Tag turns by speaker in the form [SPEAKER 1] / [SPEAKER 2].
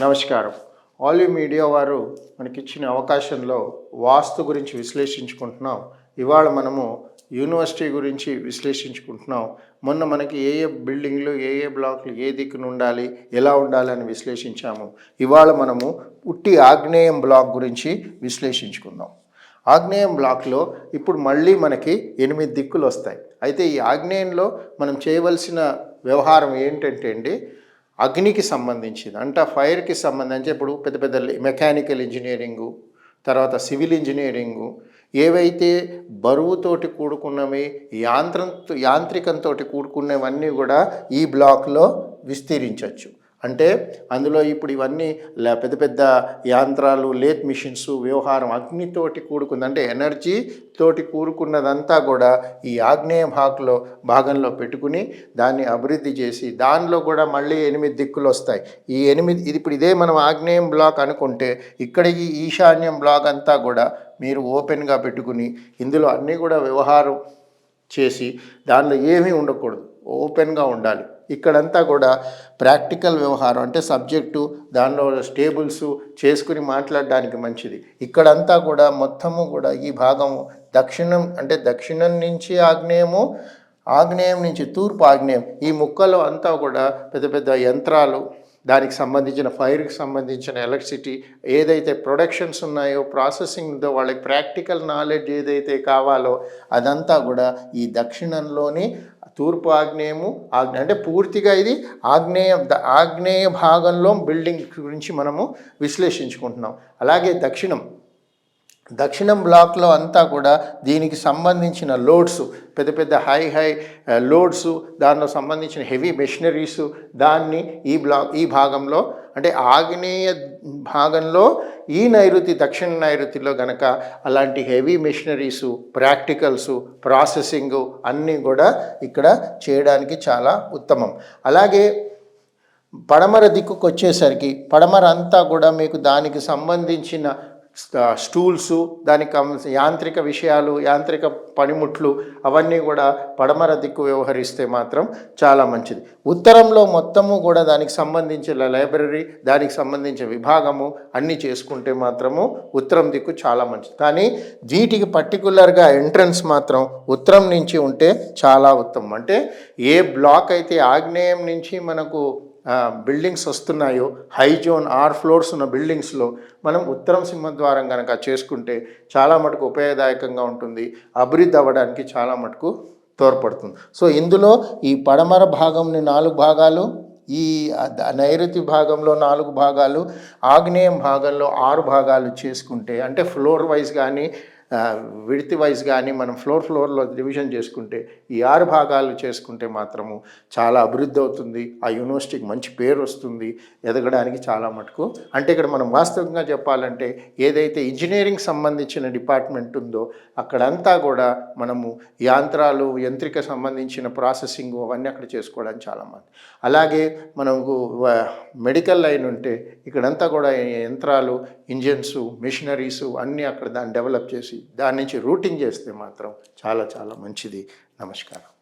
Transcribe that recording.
[SPEAKER 1] నమస్కారం. Olive media వారు మనకిచ్చిన అవకాశంలో వాస్తు గురించి విశ్లేషించుకుంటున్నాం. ఇవాళ మనము యూనివర్సిటీ గురించి విశ్లేషించుకుంటున్నాం. మొన్న మనకి ఏ ఏ బిల్డింగ్లు ఏ ఏ బ్లాక్లు ఏ దిక్కున ఉండాలి ఎలా ఉండాలి అని విశ్లేషించాము. ఇవాళ మనము ఉట్టి ఆగ్నేయం బ్లాక్ గురించి విశ్లేషించుకుందాం. ఆగ్నేయం బ్లాక్లో ఇప్పుడు మళ్ళీ మనకి ఎనిమిది దిక్కులు వస్తాయి అయితే ఈ ఆగ్నేయంలో మనం చేయవలసిన వ్యవహారం ఏంటంటే అండి అగ్నికి సంబంధించింది. అంటే ఫైర్కి సంబంధించి ఇప్పుడు పెద్ద పెద్ద మెకానికల్ ఇంజనీరింగు తర్వాత సివిల్ ఇంజనీరింగు ఏవైతే బరువుతోటి కూడుకున్నవి యాంత్రం యాంత్రికంతో కూడుకున్నవన్నీ కూడా ఈ బ్లాక్లో విస్తరించవచ్చు అంటే అందులో ఇప్పుడు ఇవన్నీ పెద్ద పెద్ద యాంత్రాలు లేత్ మిషన్స్ వ్యవహారం అగ్నితోటి కూడుకుంది. అంటే ఎనర్జీ తోటి కూడుకున్నదంతా కూడా ఈ ఆగ్నేయ భాగంలో భాగంలో పెట్టుకుని దాన్ని అభివృద్ధి చేసి దానిలో కూడా మళ్ళీ ఎనిమిది దిక్కులు వస్తాయి. ఈ ఎనిమిది ఇది ఇప్పుడు ఇదే మనం ఆగ్నేయం బ్లాక్ అనుకుంటే ఇక్కడ ఈ ఈశాన్యం బ్లాక్ అంతా కూడా మీరు ఓపెన్గా పెట్టుకుని ఇందులో అన్నీ కూడా వ్యవహారం చేసి దానిలో ఏమీ ఉండకూడదు. ఓపెన్గా ఉండాలి. ఇక్కడంతా కూడా ప్రాక్టికల్ వ్యవహారం అంటే సబ్జెక్టు దానిలో స్టేబుల్స్ చేసుకుని మాట్లాడడానికి మంచిది. ఇక్కడంతా కూడా మొత్తము కూడా ఈ భాగము దక్షిణం అంటే దక్షిణం నుంచి ఆగ్నేయము ఆగ్నేయం నుంచి తూర్పు ఆగ్నేయం. ఈ ముక్కలు అంతా కూడా పెద్ద పెద్ద యంత్రాలు దానికి సంబంధించిన ఫైర్కి సంబంధించిన ఎలక్ట్రిసిటీ ఏదైతే ప్రొడక్షన్స్ ఉన్నాయో ప్రాసెసింగ్తో వాళ్ళకి ప్రాక్టికల్ నాలెడ్జ్ ఏదైతే కావాలో అదంతా కూడా ఈ దక్షిణంలోని తూర్పు ఆగ్నేయము ఆగ్నే అంటే పూర్తిగా ఇది ఆగ్నేయ ఆగ్నేయ భాగంలో బిల్డింగ్ గురించి మనము విశ్లేషించుకుంటున్నాం. అలాగే దక్షిణం. దక్షిణం బ్లాక్లో అంతా కూడా దీనికి సంబంధించిన లోడ్స్ పెద్ద పెద్ద హై హై లోడ్స్ దానిలో సంబంధించిన హెవీ మెషినరీస్ దాన్ని ఈ బ్లాక్ ఈ భాగంలో అంటే ఆగ్నేయ భాగంలో ఈ నైరుతి దక్షిణ నైరుతిలో గనక అలాంటి హెవీ మెషినరీస్ ప్రాక్టికల్స్ ప్రాసెసింగ్ అన్నీ కూడా ఇక్కడ చేయడానికి చాలా ఉత్తమం. అలాగే పడమర దిక్కుకు వచ్చేసరికి పడమర అంతా కూడా మీకు దానికి సంబంధించిన స్టూల్స్ దానికి కావాల్సిన యాంత్రిక విషయాలు యాంత్రిక పనిముట్లు అవన్నీ కూడా పడమర దిక్కు వ్యవహరిస్తే మాత్రం చాలా మంచిది. ఉత్తరంలో మొత్తము కూడా దానికి సంబంధించిన లైబ్రరీ దానికి సంబంధించిన విభాగము అన్నీ చేసుకుంటే మాత్రము ఉత్తరం దిక్కు చాలా మంచిది. కానీ వీటికి పర్టికులర్గా ఎంట్రన్స్ మాత్రం ఉత్తరం నుంచి ఉంటే చాలా ఉత్తమం. అంటే ఏ బ్లాక్ అయితే ఆగ్నేయం నుంచి మనకు బిల్డింగ్స్ వస్తున్నాయో హై జోన్ ఆర్ ఫ్లోర్స్ ఉన్న బిల్డింగ్స్లో మనం ఉత్తరం సింహద్వారం కనుక చేసుకుంటే చాలా మటుకు ఉపయోగదాయకంగా ఉంటుంది. అభివృద్ధి అవ్వడానికి చాలా మటుకు తోడ్పడుతుంది. సో ఇందులో ఈ పడమర భాగంని నాలుగు భాగాలు ఈ నైరుతి భాగంలో నాలుగు భాగాలు ఆగ్నేయం భాగంలో ఆరు భాగాలు చేసుకుంటే అంటే ఫ్లోర్ వైజ్ కానీ విడితి వైజ్ కానీ మనం ఫ్లోర్ ఫ్లోర్లో డివిజన్ చేసుకుంటే ఈ ఆరు భాగాలు చేసుకుంటే మాత్రము చాలా అభివృద్ధి అవుతుంది. ఆ యూనివర్సిటీకి మంచి పేరు వస్తుంది. ఎదగడానికి చాలా మటుకు. అంటే ఇక్కడ మనం వాస్తవంగా చెప్పాలంటే ఏదైతే ఇంజనీరింగ్ సంబంధించిన డిపార్ట్మెంట్ ఉందో అక్కడంతా కూడా మనము యాంత్రాలు యంత్రిక సంబంధించిన ప్రాసెసింగ్ అవన్నీ అక్కడ చేసుకోవడానికి చాలా మంది. అలాగే మనకు మెడికల్ లైన్ ఉంటే ఇక్కడంతా కూడా యంత్రాలు ఇంజన్స్ మిషనరీస్ అన్నీ అక్కడ దాన్ని డెవలప్ చేసి దాని నుంచి రూటింగ్ చేస్తే మాత్రం చాలా చాలా మంచిది. నమస్కారం.